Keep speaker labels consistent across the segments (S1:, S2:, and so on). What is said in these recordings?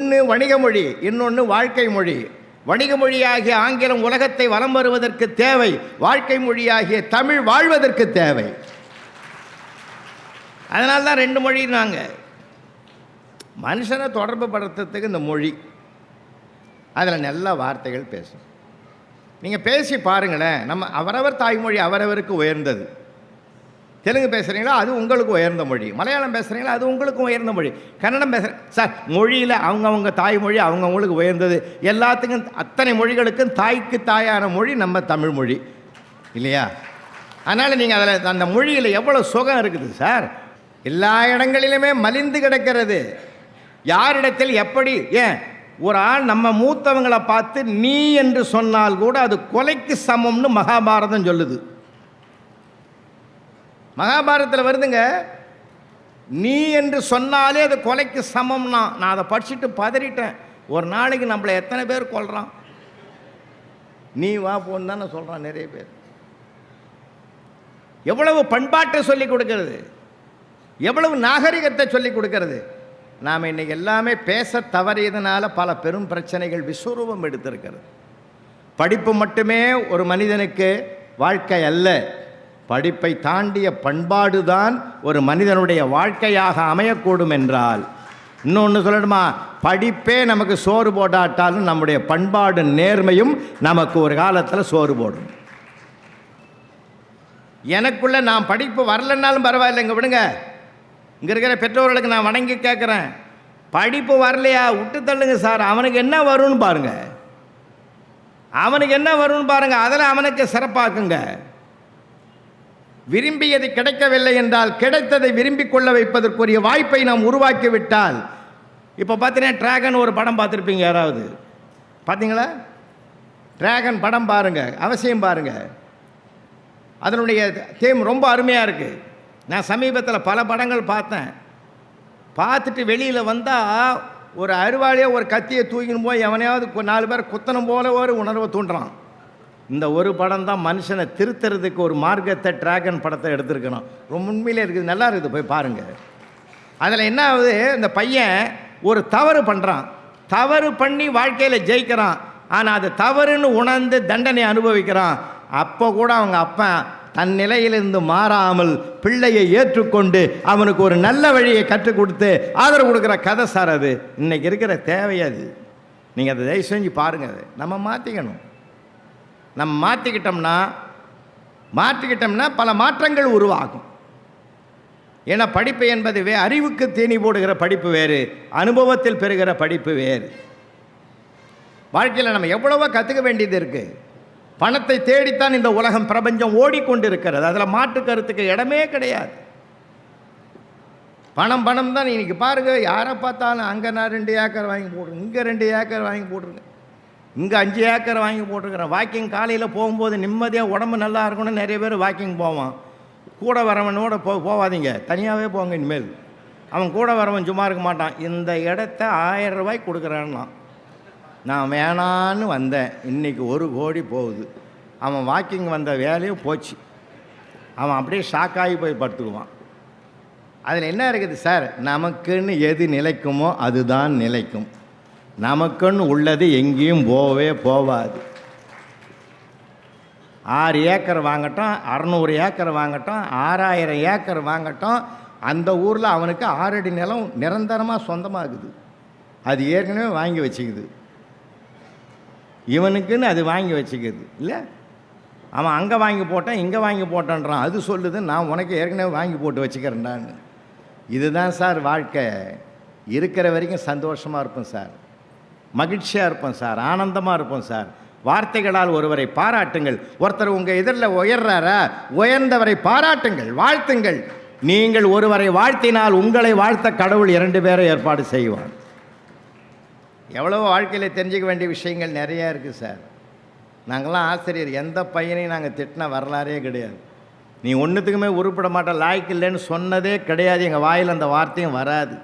S1: ஒன்று வணிக மொழி இன்னொன்று வாழ்க்கை மொழி. வணிக மொழியாகிய ஆங்கிலம் உலகத்தை வலம் வருவதற்கு தேவை வாழ்க்கை மொழியாகிய தமிழ் வாழ்வதற்கு தேவை. அதனால தான் ரெண்டு மொழி நாங்கள் மனுஷனை தொடர்பு படுத்துறதுக்கு இந்த மொழி. அதில் நல்ல வார்த்தைகள் பேசும். நீங்கள் பேசி பாருங்களேன் நம்ம அவரவர் தாய்மொழி அவரவருக்கு உயர்ந்தது. தெலுங்கு பேசுகிறீங்களா அது உங்களுக்கு உயர்ந்த மொழி. மலையாளம் பேசுகிறீங்களா அது உங்களுக்கு உயர்ந்த மொழி. கன்னடம் பேசுகிறேன் சார் மொழியில் அவங்கவுங்க தாய்மொழி அவங்கவுங்களுக்கு உயர்ந்தது. எல்லாத்துக்கும் அத்தனை மொழிகளுக்கும் தாய்க்கு தாயான மொழி நம்ம தமிழ் மொழி. இல்லையா? அதனால் நீங்கள் அதில் அந்த மொழியில் எவ்வளோ சுகம் இருக்குது சார்? எல்லா இடங்களிலுமே மலிந்து கிடக்கிறது. யாரிடத்தில் எப்படி ஏன்? ஒரு ஆள் நம்ம மூத்தவங்களை பார்த்து நீ என்று சொன்னால் கூட அது கொலைக்கு சமம்னு மகாபாரதம் சொல்லுது. மகாபாரதத்தில் வருதுங்க நீ என்று சொன்னாலே அது கொலைக்கு சமம்னா நான் அதை படிச்சுட்டு பதறிட்டேன். ஒரு நாளைக்கு நம்மளை எத்தனை பேர் கொல்றான்? நீ வா போன்னு தானே சொல்கிறான் நிறைய பேர். எவ்வளவு பண்பாட்டை சொல்லி கொடுக்கறது? எவ்வளவு நாகரிகத்தை சொல்லி கொடுக்கறது? நாம் இன்றைக்கி எல்லாமே பேச தவறியதுனால பல பெரும் பிரச்சனைகள் விஸ்வரூபம் எடுத்திருக்கிறது. படிப்பு மட்டுமே ஒரு மனிதனுக்கு வாழ்க்கை அல்ல. படிப்பை தாண்டிய பண்பாடு தான் ஒரு மனிதனுடைய வாழ்க்கையாக அமையக்கூடும் என்றால் இன்னொன்று சொல்லணுமா? படிப்பே நமக்கு சோறு போடாட்டாலும் நம்முடைய பண்பாடு நேர்மையும் நமக்கு ஒரு காலத்தில் சோறு போடும். எனக்குள்ள நான் படிப்பு வரலன்னாலும் பரவாயில்லைங்க விடுங்க. இங்கே இருக்கிற பெற்றோர்களுக்கு நான் வணங்கி கேட்குறேன் படிப்பு வரலையா? விட்டு தள்ளுங்க சார். அவனுக்கு என்ன வரும்னு பாருங்க. அவனுக்கு என்ன வரும்னு பாருங்க. அதில் அவனுக்கு சிறப்பாக்குங்க. விரும்பியது கிடைக்கவில்லை என்றால் கிடைத்ததை விரும்பி கொள்ள வைப்பதற்குரிய வாய்ப்பை நாம் உருவாக்கி விட்டால் இப்போ பார்த்தீங்கன்னா டிராகன் ஒரு படம் பார்த்துருப்பீங்க யாராவது? பார்த்தீங்களா டிராகன் படம் பாருங்கள் அவசியம் பாருங்க. அதனுடைய தேம் ரொம்ப அருமையாக இருக்குது நான் சமீபத்தில் பல படங்கள் பார்த்தேன். பார்த்துட்டு வெளியில் வந்தால் ஒரு அருவாளியை ஒரு கத்தியை தூக்கின்னு போய் எவனையாவது நாலு பேர் குத்தணும் போல ஒரு உணர்வை தூண்டுறான். இந்த ஒரு படம் தான் மனுஷனை திருத்துறதுக்கு ஒரு மார்க்கத்தை டிராகன் படத்தை எடுத்திருக்கணும். ரொம்ப உண்மையிலே இருக்குது. நல்லா இருக்குது. போய் பாருங்கள் அதில் என்ன ஆகுது? இந்த பையன் ஒரு தவறு பண்ணுறான் தவறு பண்ணி வாழ்க்கையில் ஜெயிக்கிறான். ஆனால் அது தவறுன்னு உணர்ந்து தண்டனை அனுபவிக்கிறான். அப்போ கூட அவங்க அப்பா தன் நிலையிலிருந்து மாறாமல் பிள்ளையை ஏற்றுக்கொண்டு அவனுக்கு ஒரு நல்ல வழியை கற்றுக் கொடுத்து ஆதரவு கொடுக்குற கதை சார் அது. இன்றைக்கி இருக்கிற தேவை அது. நீங்கள் அதை தயவு செஞ்சு பாருங்கள் அது. நம்ம மாற்றிக்கணும் நம்ம மாற்றிக்கிட்டோம்னா மாற்றிக்கிட்டோம்னா பல மாற்றங்கள் உருவாகும். ஏன்னா படிப்பு என்பது வே அறிவுக்கு தீனி போடுகிற படிப்பு வேறு அனுபவத்தில் பெறுகிற படிப்பு வேறு. வாழ்க்கையில் நம்ம எவ்வளவோ கற்றுக்க வேண்டியது இருக்குது பணத்தை தேடித்தான் இந்த உலகம் பிரபஞ்சம் ஓடிக்கொண்டிருக்கிறது. அதில் மாற்று கருத்துக்கு இடமே கிடையாது. பணம் பணம் தான். இன்னைக்கு பாருங்கள் யாரை பார்த்தாலும் அங்கே நான் ரெண்டு ஏக்கர் வாங்கி போட்டுருங்க இங்கே ரெண்டு ஏக்கர் வாங்கி போட்டுருங்க. இங்கே அஞ்சு ஏக்கர் வாங்கி போட்டிருக்கிறேன். வாக்கிங் காலையில் போகும்போது நிம்மதியாக உடம்பு நல்லா இருக்கணும்னு நிறைய பேர் வாக்கிங் போவான். கூட வரவனோட போ போகாதீங்க தனியாகவே போங்க இனிமேல். அவன் கூட வரவன் சும்மா இருக்க மாட்டான். இந்த இடத்த ஆயிரம் ரூபாய்க்கு கொடுக்குறான்னா நான் வேணான்னு வந்தேன். இன்னைக்கு ஒரு கோடி போகுது. அவன் வாக்கிங் வந்த வேலையும் போச்சு. அவன் அப்படியே ஷாக்காகி போய் படுத்துக்குவான் அதில் என்ன இருக்குது சார்? நமக்குன்னு எது நிலைக்குமோ அதுதான் நிலைக்கும். நமக்குன்னு உள்ளது எங்கேயும் போகவே போகாது. ஆறு ஏக்கர் வாங்கட்டும் அறநூறு ஏக்கர் வாங்கட்டும் ஆறாயிரம் ஏக்கர் வாங்கட்டும் அந்த ஊரில் அவனுக்கு ஆறடி நிலம் நிரந்தரமாக சொந்தமாகுது. அது ஏற்கனவே வாங்கி வச்சுக்குது. இவனுக்குன்னு அது வாங்கி வச்சுக்குது இல்லை? அவன் அங்கே வாங்கி போட்டான் இங்கே வாங்கி போட்டான்றான். அது சொல்லுது நான் உனக்கு ஏற்கனவே வாங்கி போட்டு வச்சுக்கிறேன்டான்னு. இதுதான் சார் வாழ்க்கை. இருக்கிற வரைக்கும் சந்தோஷமாக இருப்போம் சார். மகிழ்ச்சியாக இருப்போம் சார் ஆனந்தமாக இருப்போம் சார். வார்த்தைகளால் ஒருவரை பாராட்டுங்கள். ஒருத்தர் உங்கள் எதிரில் உயர்றாரா உயர்ந்தவரை பாராட்டுங்கள் வாழ்த்துங்கள். நீங்கள் ஒருவரை வாழ்த்தினால் உங்களை வாழ்த்த கடவுள் இரண்டு பேரை ஏற்பாடு செய்வார். எவ்வளவோ வாழ்க்கையில் தெரிஞ்சுக்க வேண்டிய விஷயங்கள் நிறையா இருக்குது சார். நாங்களாம் ஆசிரியர் எந்த பையனையும் நாங்கள் திட்டின வரலாறே கிடையாது. நீ ஒன்றுத்துக்குமே உருப்பட மாட்டேன் லாய்க்கு இல்லைன்னு சொன்னதே கிடையாது. எங்கள் வாயில் அந்த வார்த்தையும் வராது.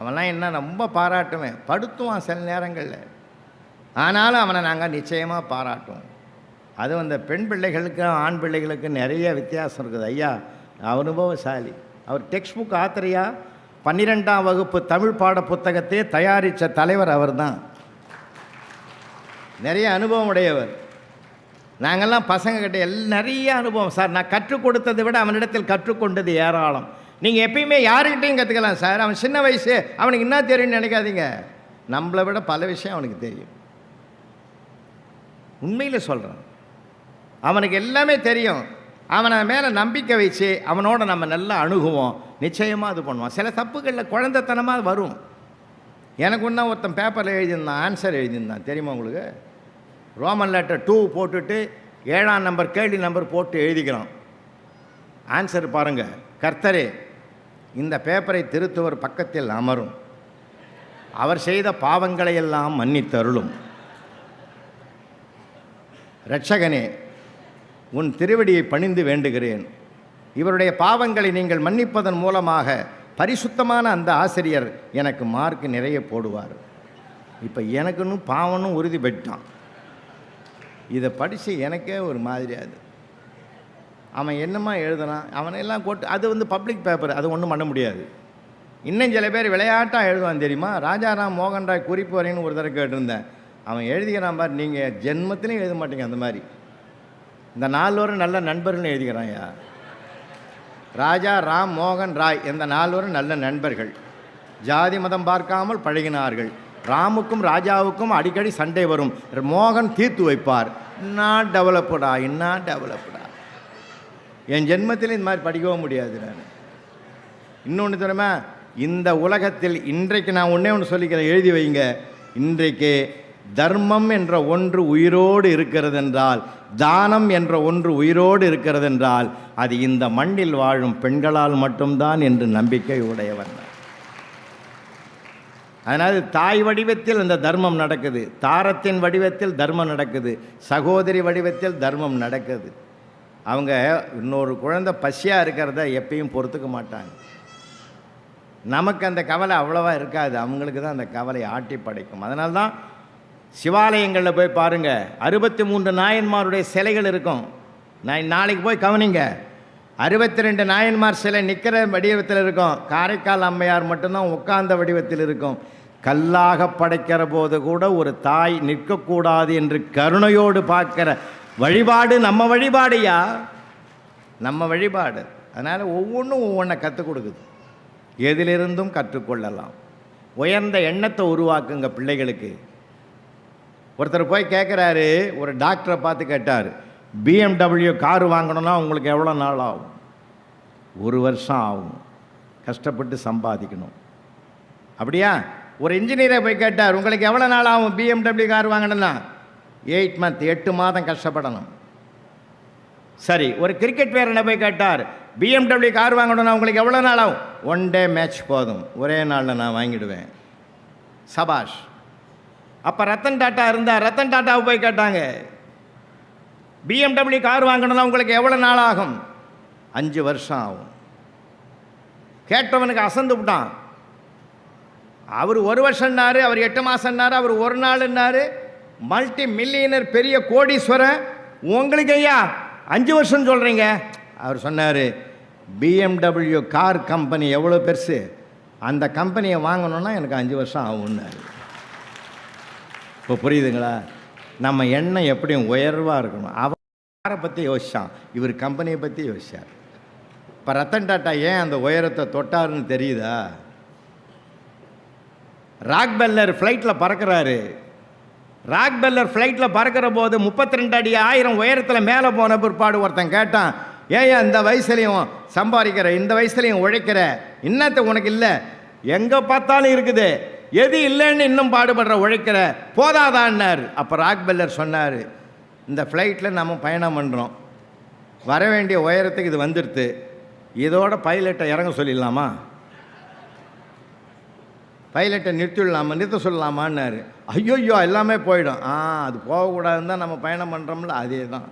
S1: அவன்லாம் என்ன ரொம்ப பாராட்டுவேன். படுத்துவான் சில நேரங்களில். ஆனாலும் அவனை நாங்கள் நிச்சயமாக பாராட்டுவோம். அதுவும் அந்த பெண் பிள்ளைகளுக்கும் ஆண் பிள்ளைகளுக்கும் நிறைய வித்தியாசம் இருக்குது. ஐயா அனுபவசாலி. அவர் டெக்ஸ்ட் புக் ஆத்திரையா? பன்னிரெண்டாம் வகுப்பு தமிழ் பாட புத்தகத்தையே தயாரித்த தலைவர் அவர்தான். நிறைய அனுபவம் உடையவர். நாங்கள்லாம் பசங்கக்கிட்ட எல் நிறைய அனுபவம். சார் நான் கற்றுக் கொடுத்ததை விட அவனிடத்தில் கற்றுக்கொண்டது ஏராளம். நீங்கள் எப்பயுமே யாருக்கிட்டையும் கற்றுக்கலாம் சார். அவன் சின்ன வயசு அவனுக்கு என்ன தெரியும்னு நினைக்காதீங்க. நம்மளை விட பல விஷயம் அவனுக்கு தெரியும். உண்மையில் சொல்கிறான் அவனுக்கு எல்லாமே தெரியும். அவனை மேலே நம்பிக்கை வச்சு அவனோட நம்ம நல்லா அணுகுவோம். நிச்சயமாக இது பண்ணுவான். சில தப்புகளில் குழந்தைத்தனமாக வரும். எனக்கு ஒன்றா ஒருத்தன் பேப்பரில் எழுதியிருந்தான் ஆன்சர் எழுதியிருந்தான். தெரியுமா உங்களுக்கு? ரோமன் லெட்டர் டூ போட்டுட்டு ஏழாம் நம்பர் கேள்வி நம்பர் போட்டு எழுதிக்கிறான். ஆன்சர் பாருங்கள் கர்த்தரே இந்த பேப்பரை திருத்துவர் பக்கத்தில் அமரும். அவர் செய்த பாவங்களை எல்லாம் மன்னித்தருளும். இரட்சகனே உன் திருவடியை பணிந்து வேண்டுகிறேன். இவருடைய பாவங்களை நீங்கள் மன்னிப்பதன் மூலமாக பரிசுத்தமான அந்த ஆசிரியர் எனக்கு மார்க் நிறைய போடுவார். இப்போ எனக்குன்னு பாவனும் உறுதி பெற்றான் இதை படித்து எனக்கே ஒரு மாதிரியாது அவன் என்னமா எழுதுனான் அவனையெல்லாம் கொட்டு அது வந்து பப்ளிக் பேப்பர் அது ஒன்றும் பண்ண முடியாது. இன்னும் சில பேர் விளையாட்டாக எழுதுவான் தெரியுமா? ராஜாராம் மோகன் ராய் குறிப்பு வரைன்னு ஒரு தடவை கேட்டிருந்தேன். அவன் எழுதிக்கிறான் பாரு நீங்கள் ஜென்மத்திலையும் எழுத மாட்டீங்க அந்த மாதிரி. இந்த நால்வரும் நல்ல நண்பர்கள்னு எழுதிக்கிறான்யா ராஜா ராம் மோகன் ராய் இந்த நால்வரும் நல்ல நண்பர்கள். ஜாதி மதம் பார்க்காமல் பழகினார்கள். ராமுக்கும் ராஜாவுக்கும் அடிக்கடி சண்டை வரும். மோகன் தீர்த்து வைப்பார். நான் டெவலப்டா என்ன டெவலப்டா என் ஜென்மத்தில் இந்த மாதிரி படிக்கவும் முடியாது நான். இன்னொன்று தெரியுமா? இந்த உலகத்தில் இன்றைக்கு நான் ஒன்றே ஒன்று சொல்லிக்கிறேன் எழுதி வைங்க. இன்றைக்கு தர்மம் என்ற ஒன்று உயிரோடு இருக்கிறது என்றால் தானம் என்ற ஒன்று உயிரோடு இருக்கிறது என்றால் அது இந்த மண்ணில் வாழும் பெண்களால் மட்டும்தான் என்று நம்பிக்கை உடையவன் அதனால் தாய் வடிவத்தில் அந்த தர்மம் நடக்குது தாரத்தின் வடிவத்தில் தர்மம் நடக்குது சகோதரி வடிவத்தில் தர்மம் நடக்குது. அவங்க இன்னொரு குழந்தை பசியாக இருக்கிறத எப்பயும் பொறுத்துக்க மாட்டாங்க. நமக்கு அந்த கவலை அவ்வளவா இருக்காது. அவங்களுக்கு தான் அந்த கவலை ஆட்டி படைக்கும். அதனால தான் சிவாலயங்களில் போய் பாருங்கள் அறுபத்தி மூன்று நாயன்மாருடைய சிலைகள் இருக்கும். நான் நாளைக்கு போய் கவனிங்க. அறுபத்தி ரெண்டு நாயன்மார் சிலை நிற்கிற வடிவத்தில் இருக்கும். காரைக்கால் அம்மையார் மட்டும்தான் உட்கார்ந்த வடிவத்தில் இருக்கும். கல்லாக படைக்கிற போது கூட ஒரு தாய் நிற்கக்கூடாது என்று கருணையோடு பார்க்கிற வழிபாடு நம்ம வழிபாடையா நம்ம வழிபாடு. அதனால் ஒவ்வொன்றும் ஒவ்வொன்றை கற்றுக் கொடுக்குது. எதிலிருந்தும் கற்றுக்கொள்ளலாம். உயர்ந்த எண்ணத்தை உருவாக்குங்க பிள்ளைகளுக்கு. ஒருத்தர் போய் கேட்குறாரு ஒரு டாக்டரை பார்த்து கேட்டார் பிஎம்டபிள்யூ கார் வாங்கணும்னா உங்களுக்கு எவ்வளோ நாள் ஆகும்? ஒரு வருஷம் ஆகும். கஷ்டப்பட்டு சம்பாதிக்கணும். அப்படியா? ஒரு இன்ஜினியரை போய் கேட்டார் உங்களுக்கு எவ்வளோ நாள் ஆகும் பிஎம்டபிள்யூ கார் வாங்கணும்னா? எயிட் மந்த் எட்டு மாதம் கஷ்டப்படணும். சரி ஒரு கிரிக்கெட் வீரனை போய் கேட்டார் பிஎம்டபிள்யூ கார் வாங்கணும்னா உங்களுக்கு எவ்வளோ நாள் ஆகும்? ஒன் டே மேட்ச் போதும். ஒரே நாளில் நான் வாங்கிடுவேன். சபாஷ். அப்போ ரத்தன் டாட்டா இருந்தால் ரத்தன் டாட்டாவை போய் கேட்டாங்க. பிஎம்டபிள்யூ கார் வாங்கணும்னா உங்களுக்கு எவ்வளோ நாள் ஆகும்? அஞ்சு வருஷம் ஆகும். கேட்டவனுக்கு அசந்து விட்டான். அவர் ஒரு வருஷம்னாரு அவர் எட்டு மாதம்னாரு அவர் ஒரு நாள்னாரு. மல்டி மில்லியனர் பெரிய கோடீஸ்வரன். உங்களுக்கு ஐயா அஞ்சு வருஷம் சொல்கிறீங்க அவர் சொன்னார் பிஎம்டபிள்யூ கார் கம்பெனி எவ்வளோ பெருசு? அந்த கம்பெனியை வாங்கணுன்னா எனக்கு அஞ்சு வருஷம் ஆகும்னாரு. இப்போ புரியுதுங்களா? நம்ம எண்ணம் எப்படியும் உயர்வாக இருக்கணும். அவன் காரை பற்றி யோசித்தான் இவர் கம்பெனியை பற்றி யோசிச்சார். இப்போ ரத்தன் டாட்டா ஏன் அந்த உயரத்தை தொட்டாருன்னு தெரியுதா? ராக் பெல்லர் ஃப்ளைட்டில் பறக்கிறாரு. ராக் பெல்லர் ஃப்ளைட்டில் பறக்கிற போது முப்பத்தி ரெண்டு அடி ஆயிரம் உயரத்தில் மேலே போன பிற்பாடு ஒருத்தன் கேட்டான் ஏன் இந்த வயசுலையும் சம்பாதிக்கிற இந்த வயசுலையும் உழைக்கிற இன்னத்தை உனக்கு இல்லை. எங்கே பார்த்தாலும் இருக்குது. எது இல்லைன்னு இன்னும் பாடுபடுற உழைக்கிற போதாதான்னார். அப்போ ராக் பெல்லர் சொன்னார் இந்த ஃப்ளைட்டில் நம்ம பயணம் பண்ணுறோம் வர வேண்டிய உயரத்துக்கு இது வந்துடுது இதோட பைலட்டை இறங்க சொல்லிடலாமா? பைலட்டை நிறுத்திடலாமா நிறுத்த சொல்லலாமான்னாரு ஐயோயோ எல்லாமே போயிடும். ஆ அது போகக்கூடாதுன்னு தான் நம்ம பயணம் பண்ணுறோம்ல அதே தான்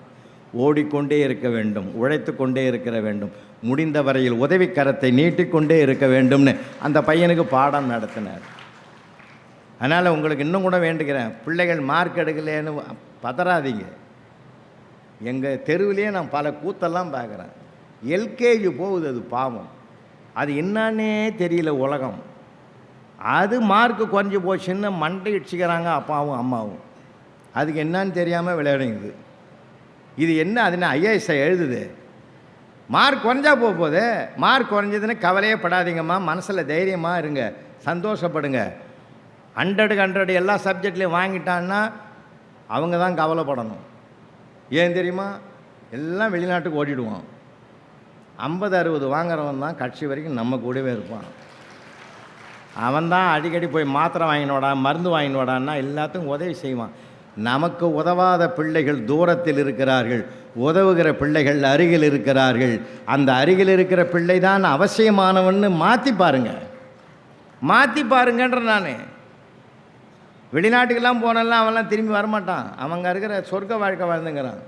S1: ஓடிக்கொண்டே இருக்க வேண்டும் உழைத்து கொண்டே இருக்கிற வேண்டும் முடிந்த வரையில் உதவிக்கரத்தை நீட்டிக்கொண்டே இருக்க வேண்டும்னு அந்த பையனுக்கு பாடம் நடத்தினார். அதனால் உங்களுக்கு இன்னும் கூட வேண்டுகிறேன் பிள்ளைகள் மார்க் எடுக்கலேன்னு பதறாதீங்க. எங்கள் தெருவிலே நான் பல கூத்தெல்லாம் பார்க்குறேன். எல்கேஜி போகுது அது பாவம். அது என்னன்னே தெரியல உலகம். அது மார்க்கு குறைஞ்சி போச்சுன்னு மண்டை இடிச்சுக்கிறாங்க அப்பாவும் அம்மாவும். அதுக்கு என்னன்னு தெரியாமல் விளையாடுங்குது இது என்ன அதுன்னு ஐஏஎஸ்ஐ எழுதுது. மார்க் குறைஞ்சா போக போகுது மார்க் குறைஞ்சதுன்னு கவலையே படாதீங்கம்மா. மனசில் தைரியமாக இருங்க. சந்தோஷப்படுங்க. ஹண்ட்ரடுக்கு ஹண்ட்ரடு எல்லா சப்ஜெக்ட்லேயும் வாங்கிட்டான்னா அவங்க தான் கவலைப்படணும். ஏன் தெரியுமா? எல்லாம் வெளிநாட்டுக்கு ஓடிடுவான். ஐம்பது அறுபது வாங்குறவன் தான் கட்சி வரைக்கும் நம்ம கூடவே இருப்பான். அவன் தான் அடிக்கடி போய் மாத்திரை வாங்கினோடா மருந்து வாங்கினோடான்னா எல்லாத்துக்கும் உதவி செய்வான். நமக்கு உதவாத பிள்ளைகள் தூரத்தில் இருக்கிறார்கள் உதவுகிற பிள்ளைகள் அருகில் இருக்கிறார்கள். அந்த அருகில் இருக்கிற பிள்ளை தான் அவசியமானவன்னு மாற்றி பாருங்க. மாற்றி பாருங்கன்ற நான். வெளிநாட்டுக்கெல்லாம் போனெல்லாம் அவன்லாம் திரும்பி வரமாட்டான். அவங்க இருக்கிற சொர்க்க வாழ்க்கை வாழ்ந்துங்கிறான்.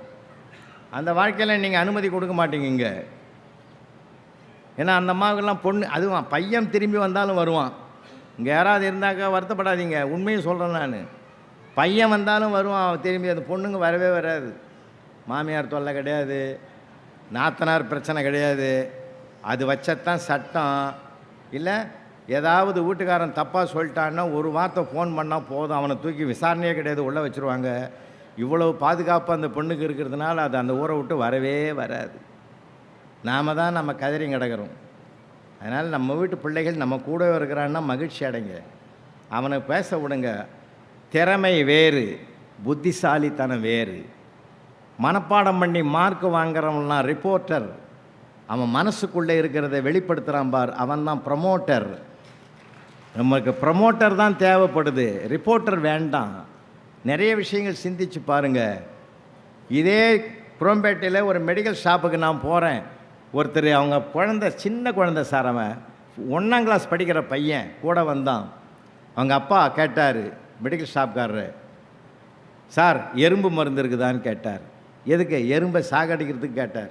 S1: அந்த வாழ்க்கையில் நீங்கள் அனுமதி கொடுக்க மாட்டீங்க இங்கே. ஏன்னா அந்த அம்மாவுக்கெல்லாம் பொண்ணு அதுவும் பையன் திரும்பி வந்தாலும் வருவான். இங்கே யாராவது இருந்தாக்கா வருத்தப்படாதீங்க. உண்மையை சொல்கிறேன் நான். பையன் வந்தாலும் வருவான். திரும்பி அந்த பொண்ணுங்க வரவே வராது. மாமியார் தொல்லை கிடையாது. நாத்தனார் பிரச்சனை கிடையாது. அது வச்சத்தான் சட்டம். இல்லை ஏதாவது வீட்டுக்காரன் தப்பாக சொல்லிட்டான்னா ஒரு வார்த்தை ஃபோன் பண்ணால் போதும். அவனை தூக்கி விசாரணையே கிடையாது. உள்ளே வச்சுருவாங்க. இவ்வளவு பாதுகாப்பு அந்த பொண்ணுக்கு இருக்கிறதுனால அது அந்த ஊரை விட்டு வரவே வராது. நாம தான் நம்ம கதறி கிடக்கிறோம். அதனால் நம்ம வீட்டு பிள்ளைகள் நம்ம கூட இருக்கிறான்னா மகிழ்ச்சி அடைங்க. அவனை பேச விடுங்க. திறமை வேறு புத்திசாலித்தனம் வேறு. மனப்பாடம் பண்ணி மார்க் வாங்குறவன்லாம் ரிப்போர்ட்டர் அவன் மனசுக்குள்ளே இருக்கிறத வெளிப்படுத்துகிறான் பார் அவன் தான் ப்ரமோட்டர் நமக்கு ப்ரமோட்டர் தான் தேவைப்படுது. ரிப்போர்ட்டர் வேண்டாம். நிறைய விஷயங்கள் சிந்திச்சு பாருங்கள் இதே குரம்பேட்டையில் ஒரு மெடிக்கல் ஷாப்புக்கு நான் போகிறேன் ஒருத்தர் அவங்க குழந்த சின்ன குழந்த சார் அவன் ஒன்றாம் கிளாஸ் படிக்கிற பையன் கூட வந்தான். அவங்க அப்பா கேட்டார் மெடிக்கல் ஷாப்காரரு சார் எறும்பு மருந்து இருக்குதான்னு கேட்டார். எதுக்கு எறும்பை சாகடிக்கிறதுக்கு கேட்டார்.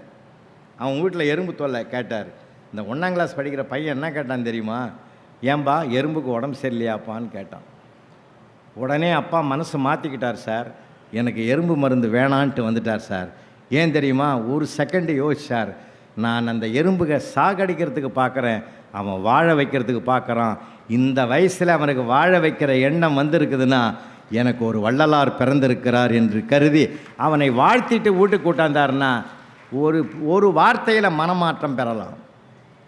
S1: அவன் வீட்டில் எறும்பு தொல்லை கேட்டார். இந்த ஒன்றாம் கிளாஸ் படிக்கிற பையன் என்ன கேட்டான் தெரியுமா? ஏன்பா எறும்புக்கு உடம்பு சரியில்லையாப்பான்னு கேட்டான். உடனே அப்பா மனசு மாற்றிக்கிட்டார் சார் எனக்கு எறும்பு மருந்து வேணான்ட்டு வந்துட்டார் சார். ஏன் தெரியுமா? ஒரு செகண்டு யோசிச்சார். நான் அந்த எறும்புக சாகடிக்கிறதுக்கு பார்க்குறேன். அவன் வாழ வைக்கிறதுக்கு பார்க்குறான். இந்த வயசில் அவனுக்கு வாழ வைக்கிற எண்ணம் வந்திருக்குதுன்னா எனக்கு ஒரு வள்ளலார் பிறந்திருக்கிறார் என்று கருதி அவனை வாழ்த்திட்டு வீட்டுக்கு கூட்டாந்தாருன்னா ஒரு ஒரு வார்த்தையில் மனமாற்றம் பெறலாம்.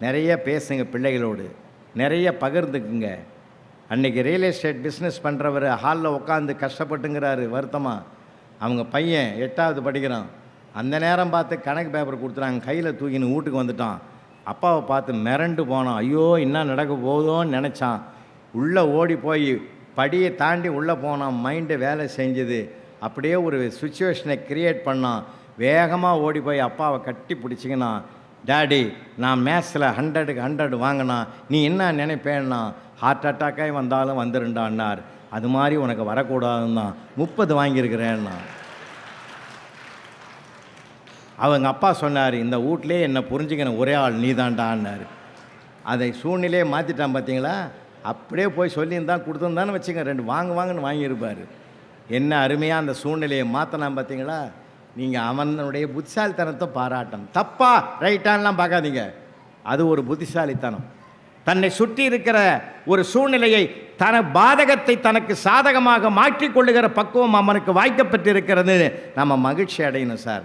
S1: நிறைய பேசுங்க பிள்ளைகளோடு. நிறைய பகிர்ந்துக்குங்க. அன்றைக்கி ரியல் எஸ்டேட் பிஸ்னஸ் பண்ணுறவர் ஹாலில் உட்காந்து கஷ்டப்பட்டுங்கிறாரு வருத்தமாக அவங்க பையன் எட்டாவது படிக்கிறான். அந்த நேரம் பார்த்து கணக்கு பேப்பர் கொடுத்துறாங்க கையில் தூக்கின்னு வீட்டுக்கு வந்துட்டான். அப்பாவை பார்த்து மிரண்டு போனான். ஐயோ என்ன நடக்க போதோன்னு நினச்சான். உள்ளே ஓடி போய் படியை தாண்டி உள்ளே போனான். மைண்டு வேலை செஞ்சது. அப்படியே ஒரு சுச்சுவேஷனை க்ரியேட் பண்ணான். வேகமாக ஓடி போய் அப்பாவை கட்டி பிடிச்சிங்கண்ணா டேடி நான் மேத்ஸில் ஹண்ட்ரடுக்கு ஹண்ட்ரட் வாங்கினா நீ என்ன நினைப்பேன்னா? ஹார்ட் அட்டாக்காக வந்தாலும் வந்துருண்டான்னார். அது மாதிரி உனக்கு வரக்கூடாதுன்னா முப்பது வாங்கியிருக்கிறேன்னா அவங்க அப்பா சொன்னார் இந்த வீட்லேயே என்னை புரிஞ்சுக்கின ஒரே ஆள் நீதான்டான்னாரு அதை சூழ்நிலையை மாற்றிட்டான் பார்த்தீங்களா அப்படியே போய் சொல்லியிருந்தான் கொடுத்துருந்தான்னு வச்சுங்க ரெண்டு வாங்க வாங்கன்னு வாங்கியிருப்பார். என்ன அருமையாக அந்த சூழ்நிலையை மாற்றினான் பார்த்தீங்களா நீங்கள் அவனுடைய புத்திசாலித்தனத்தை பாராட்டணும். தப்பா ரைட்டான்லாம் பார்க்காதீங்க. அது ஒரு புத்திசாலித்தனம். தன்னை சுற்றி இருக்கிற ஒரு சூழ்நிலையை தன பாதகத்தை தனக்கு சாதகமாக மாற்றிக்கொள்ளுகிற பக்குவம் அவனுக்கு வாய்க்கப்பட்டிருக்கிறது. நம்ம மகிழ்ச்சி அடையணும் சார்.